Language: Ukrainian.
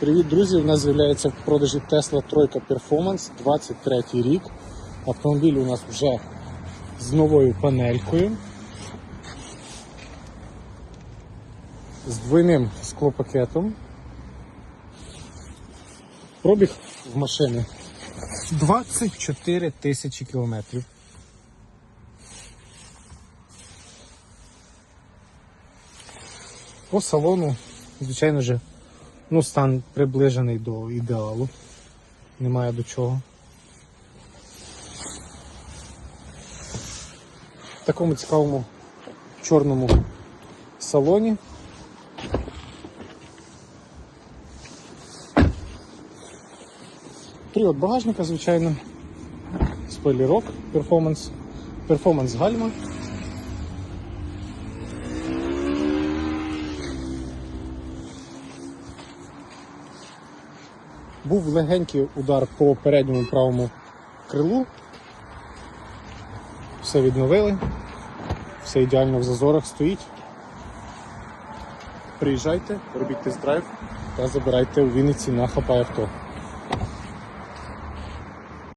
Привіт, друзі! У нас з'являється в продажі Tesla Тройка Performance 23 рік. Автомобіль у нас вже з новою панелькою. З двойним склопакетом. Пробіг в машини 24 тисячі кілометрів. По салону, звичайно же, ну, стан приближений до ідеалу. Немає до чого. В такому цікавому чорному салоні. Привод багажника, звичайно. Спойлерок, перформанс, перформанс гальма. Був легенький удар по передньому правому крилу. Все відновили, все ідеально в зазорах стоїть. Приїжджайте, робіть тест-драйв та забирайте у Вінниці на хапай авто.